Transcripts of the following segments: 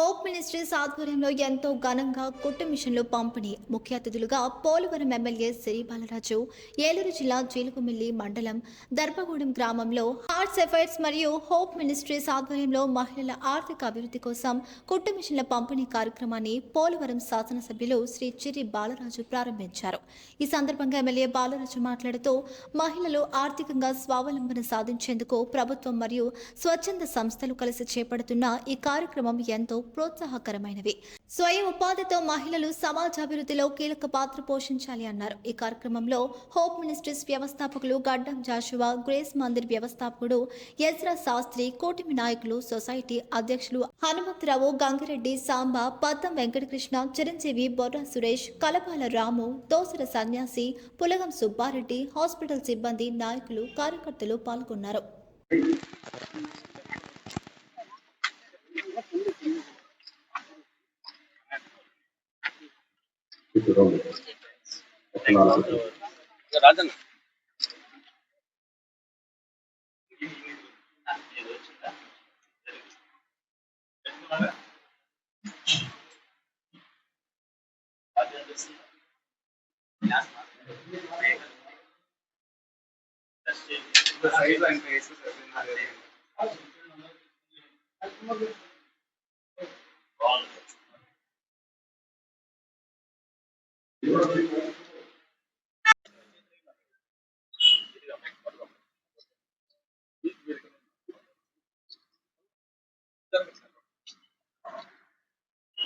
Hope ministries ఆధ్వర్యంలో ఎంతో ఘనంగా కుట్టు మిషన్లు పంపిణీ. ముఖ్య అతిథులుగా పోలవరం ఎమ్మెల్యే సిరి బాలరాజు ఏలూరు జిల్లా జీలుగుమిల్లి మండలం దర్భగూడెం గ్రామంలో హార్ట్స్ ఎఫైర్స్ మరియు హోప్ మినిస్ట్రీస్ ఆధ్వర్యంలో మహిళల ఆర్థిక అభివృద్ధి కోసం కుట్టు మిషన్ల పంపిణీ కార్యక్రమాన్ని పోలవరం శాసనసభ్యులు శ్రీ చిరి బాలరాజు ప్రారంభించారు. ఈ సందర్భంగా ఎమ్మెల్యే బాలరాజు మాట్లాడుతూ మహిళలు ఆర్థికంగా స్వావలంబన సాధించేందుకు ప్రభుత్వం మరియు స్వచ్ఛంద సంస్థలు కలిసి చేపడుతున్న ఈ కార్యక్రమం ఎంతో ప్రోత్సాహకరమైనవి. స్వయం ఉపాధితో మహిళలు సమాజాభివృద్ధిలో కీలక పాత్ర పోషించాలి అన్నారు. ఈ కార్యక్రమంలో హోప్ మినిస్ట్రీస్ వ్యవస్థాపకులు గడ్డం జాషువా గ్రేస్ మందిర్ వ్యవస్థాపకుడు యజ్రా శాస్త్రి కూటమి నాయకులు సొసైటీ అధ్యక్షులు హనుమంతరావు గంగిరెడ్డి సాంబ పద్మం వెంకటకృష్ణ చిరంజీవి బొర్రా సురేష్ కలపాల రాము దోసర సన్యాసి పులగం సుబ్బారెడ్డి హాస్పిటల్ సిబ్బంది నాయకులు కార్యకర్తలు పాల్గొన్నారు. Futurama. రాజన్న సైజ్ అంటే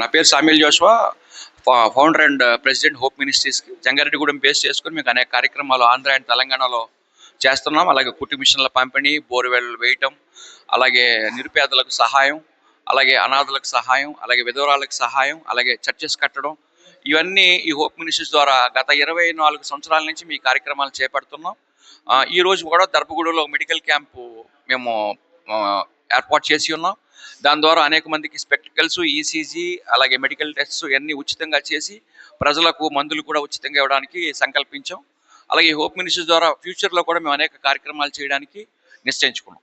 నా పేరు Samil Joshua founder and president hope మినిస్ట్రీస్కి. Jangareddygudem base చేసుకుని మీకు అనేక కార్యక్రమాలు ఆంధ్ర అండ్ తెలంగాణలో చేస్తున్నాం. అలాగే కుట్టు మిషన్ల పంపిణీ బోర్వెల్ వేయటం అలాగే నిరుపేదలకు సహాయం అలాగే అనాథలకు సహాయం అలాగే విధవరాలకు సహాయం అలాగే చర్చెస్ కట్టడం. ఇవన్నీ ఈ హోప్ మినిస్ట్రీస్ ద్వారా గత ఇరవై నాలుగు సంవత్సరాల నుంచి మీ కార్యక్రమాలు చేపడుతున్నాం. ఈరోజు ఈ రోజు కూడా దర్భగూడలో మెడికల్ క్యాంపు మేము ఏర్పాటు చేసి ఉన్నాం. దాని ద్వారా అనేక మందికి స్పెక్టికల్స్ ఈసీజీ అలాగే మెడికల్ టెస్ట్స్ ఇవన్నీ ఉచితంగా చేసి ప్రజలకు మందులు కూడా ఉచితంగా ఇవ్వడానికి సంకల్పించాం. అలాగే హోప్ మినిస్ట్రీ ద్వారా ఫ్యూచర్లో కూడా మేము అనేక కార్యక్రమాలు చేయడానికి నిశ్చయించుకున్నాం.